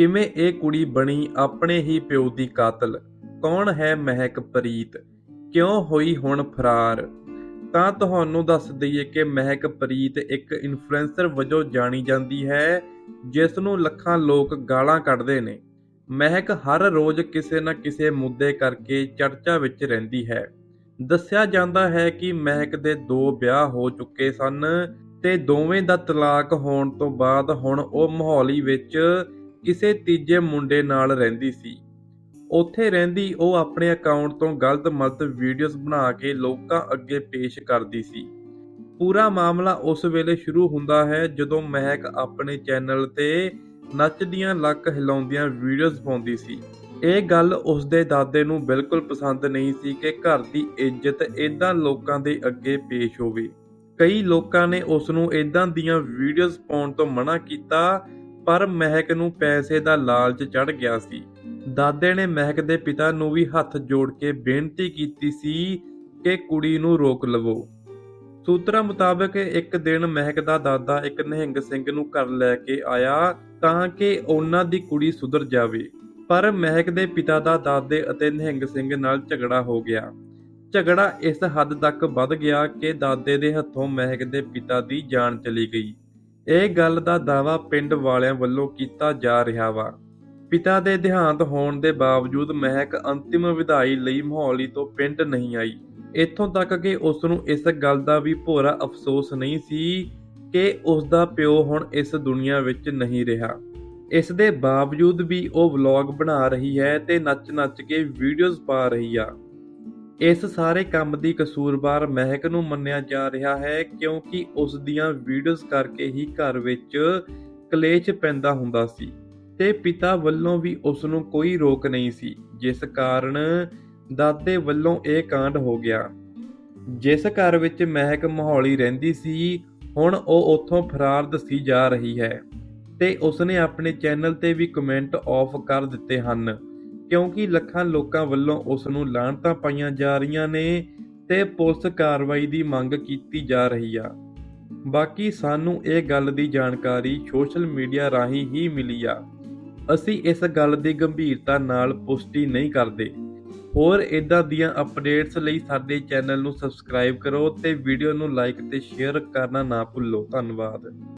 ਕਿਵੇਂ ਇਹ ਕੁੜੀ ਬਣੀ ਆਪਣੇ ਹੀ ਪਿਓ ਦੀ ਕਾਤਲ? ਕੌਣ ਹੈ ਮਹਿਕ ਪ੍ਰੀਤ? ਕਿਉਂ ਹੋਈ ਹੁਣ ਫਰਾਰ? ਤਾਂ ਤੁਹਾਨੂੰ ਦੱਸ ਦਈਏ ਕਿ ਮਹਿਕ ਪ੍ਰੀਤ ਇੱਕ ਇਨਫਲੂਐਂਸਰ ਵਜੋਂ ਜਾਣੀ ਜਾਂਦੀ ਹੈ, ਜਿਸ ਨੂੰ ਲੱਖਾਂ ਲੋਕ ਗਾਲਾਂ ਕੱਢਦੇ ਨੇ। ਮਹਿਕ ਹਰ ਰੋਜ਼ ਕਿਸੇ ਨਾ ਕਿਸੇ ਮੁੱਦੇ ਕਰਕੇ ਚਰਚਾ ਵਿੱਚ ਰਹਿੰਦੀ ਹੈ। ਦੱਸਿਆ ਜਾਂਦਾ ਹੈ ਕਿ ਮਹਿਕ ਦੇ ਦੋ ਵਿਆਹ ਹੋ ਚੁੱਕੇ ਸਨ ਤੇ ਦੋਵੇਂ ਦਾ ਤਲਾਕ ਹੋਣ ਤੋਂ ਬਾਅਦ ਹੁਣ ਉਹ ਮੋਹਾਲੀ ਵਿੱਚ ਕਿਸੇ ਤੀਜੇ ਮੁੰਡੇ ਨਾਲ ਰਹਿੰਦੀ ਸੀ। ਉੱਥੇ ਰਹਿੰਦੀ ਉਹ ਆਪਣੇ ਅਕਾਊਂਟ ਤੋਂ ਗਲਤ ਮਲਤ ਵੀਡੀਓਜ਼ ਬਣਾ ਕੇ ਲੋਕਾਂ ਅੱਗੇ ਪੇਸ਼ ਕਰਦੀ ਸੀ। ਪੂਰਾ ਮਾਮਲਾ ਉਸ ਵੇਲੇ ਸ਼ੁਰੂ ਹੁੰਦਾ ਹੈ ਜਦੋਂ ਮਹਿਕ ਆਪਣੇ ਚੈਨਲ ਤੇ ਨੱਚਦੀਆਂ ਲੱਕ ਹਿਲਾਉਂਦੀਆਂ ਵੀਡੀਓਜ਼ ਪਾਉਂਦੀ ਸੀ। ਇਹ ਗੱਲ ਉਸ ਦੇ ਦਾਦੇ ਨੂੰ ਬਿਲਕੁਲ ਪਸੰਦ ਨਹੀਂ ਸੀ ਕਿ ਘਰ ਦੀ ਇੱਜ਼ਤ ਇਦਾਂ ਲੋਕਾਂ ਦੇ ਅੱਗੇ ਪੇਸ਼ ਹੋਵੇ। ਕਈ ਲੋਕਾਂ ਨੇ ਉਸ ਨੂੰ ਇਦਾਂ ਦੀਆਂ ਵੀਡੀਓਜ਼ ਪਾਉਣ ਤੋਂ ਮਨਾ ਕੀਤਾ ਪਰ ਮਹਿਕ ਨੂੰ ਪੈਸੇ ਦਾ ਲਾਲਚ ਚੜ ਗਿਆ ਸੀ। ਦਾਦੇ ਨੇ ਮਹਿਕ ਦੇ ਪਿਤਾ ਨੂੰ ਵੀ ਹੱਥ ਜੋੜ ਕੇ ਬੇਨਤੀ ਕੀਤੀ ਸੀ ਕਿ ਕੁੜੀ ਨੂੰ ਰੋਕ ਲਵੋ। ਸੂਤਰਾਂ ਮੁਤਾਬਕ ਇੱਕ ਦਿਨ ਮਹਿਕ ਦਾ ਦਾਦਾ ਇੱਕ ਨਿਹੰਗ ਸਿੰਘ ਨੂੰ ਘਰ ਲੈ ਕੇ ਆਇਆ ਤਾਂ ਕਿ ਉਹਨਾਂ ਦੀ ਕੁੜੀ ਸੁਧਰ ਜਾਵੇ। ਪਰ ਮਹਿਕ ਦੇ ਪਿਤਾ ਦਾ ਦਾਦੇ ਅਤੇ ਨਿਹੰਗ ਸਿੰਘ ਨਾਲ ਝਗੜਾ ਹੋ ਗਿਆ। ਝਗੜਾ ਇਸ ਹੱਦ ਤੱਕ ਵੱਧ ਗਿਆ ਕਿ ਦਾਦੇ ਦੇ ਹੱਥੋਂ ਮਹਿਕ ਦੇ ਪਿਤਾ ਦੀ ਜਾਨ ਚਲੀ ਗਈ। ਇਹ ਗੱਲ ਦਾ ਦਾਵਾ ਪਿੰਡ ਵਾਲਿਆਂ ਵੱਲੋਂ ਕੀਤਾ ਜਾ ਰਿਹਾ ਵਾ। ਪਿਤਾ ਦੇ ਦੇਹਾਂਤ ਹੋਣ ਦੇ ਬਾਵਜੂਦ ਮਹਿਕ ਅੰਤਿਮ ਵਿਦਾਈ ਲਈ ਮੋਹਾਲੀ ਤੋਂ ਪਿੰਡ ਨਹੀਂ ਆਈ। ਇੱਥੋਂ ਤੱਕ ਕਿ ਉਸ ਨੂੰ ਇਸ ਗੱਲ ਦਾ ਵੀ ਭੋਰਾ ਅਫਸੋਸ ਨਹੀਂ ਸੀ ਕਿ ਉਸ ਦਾ ਪਿਓ ਹੁਣ ਇਸ ਦੁਨੀਆ ਵਿੱਚ ਨਹੀਂ ਰਿਹਾ। ਇਸ ਦੇ ਬਾਵਜੂਦ ਵੀ ਉਹ ਵਲੌਗ ਬਣਾ ਰਹੀ ਹੈ ਤੇ ਨੱਚ-ਨੱਚ ਕੇ ਵੀਡੀਓਜ਼ ਪਾ ਰਹੀ ਆ। ਇਸ ਸਾਰੇ ਕੰਮ ਦੀ ਕਸੂਰਵਾਰ ਮਹਿਕ ਨੂੰ ਮੰਨਿਆ ਜਾ ਰਿਹਾ ਹੈ ਕਿਉਂਕਿ ਉਸ ਦੀਆਂ ਵੀਡੀਓਜ਼ ਕਰਕੇ ਹੀ ਘਰ ਵਿੱਚ ਕਲੇਸ਼ ਪੈਂਦਾ ਹੁੰਦਾ ਸੀ ਤੇ ਪਿਤਾ ਵੱਲੋਂ ਵੀ ਉਸ ਨੂੰ ਕੋਈ ਰੋਕ ਨਹੀਂ ਸੀ, ਜਿਸ ਕਾਰਨ ਦਾਦੇ ਵੱਲੋਂ ਇਹ ਕਾਂਡ ਹੋ ਗਿਆ। ਜਿਸ ਘਰ ਵਿੱਚ ਮਹਿਕ ਮਾਹੌਲੀ ਰਹਿੰਦੀ ਸੀ, ਹੁਣ ਉਹ ਉੱਥੋਂ ਫਰਾਰ ਦੱਸੀ ਜਾ ਰਹੀ ਹੈ ਤੇ ਉਸਨੇ ਆਪਣੇ ਚੈਨਲ ਤੇ ਵੀ ਕਮੈਂਟ ਆਫ ਕਰ ਦਿੱਤੇ ਹਨ। ਕਿਉਂਕਿ ਲੱਖਾਂ ਲੋਕਾਂ ਵੱਲੋਂ ਉਸ ਨੂੰ ਲਾਹਣਤਾਂ ਪਾਈਆਂ ਜਾ ਰਹੀਆਂ ਨੇ ਤੇ ਪੁਲਿਸ ਕਾਰਵਾਈ ਦੀ ਮੰਗ ਕੀਤੀ ਜਾ ਰਹੀ ਆ। ਬਾਕੀ ਸਾਨੂੰ ਇਹ ਗੱਲ ਦੀ ਜਾਣਕਾਰੀ ਸੋਸ਼ਲ ਮੀਡੀਆ ਰਾਹੀਂ ਹੀ ਮਿਲੀ ਆ। ਅਸੀਂ ਇਸ ਗੱਲ ਦੀ ਗੰਭੀਰਤਾ ਨਾਲ ਪੁਸ਼ਟੀ ਨਹੀਂ ਕਰਦੇ। ਹੋਰ ਇਦਾਂ ਦੀਆਂ ਅਪਡੇਟਸ ਲਈ ਸਾਡੇ ਚੈਨਲ ਨੂੰ ਸਬਸਕ੍ਰਾਈਬ ਕਰੋ ਤੇ ਵੀਡੀਓ ਨੂੰ ਲਾਈਕ ਤੇ ਸ਼ੇਅਰ ਕਰਨਾ ਨਾ ਭੁੱਲੋ। ਧੰਨਵਾਦ।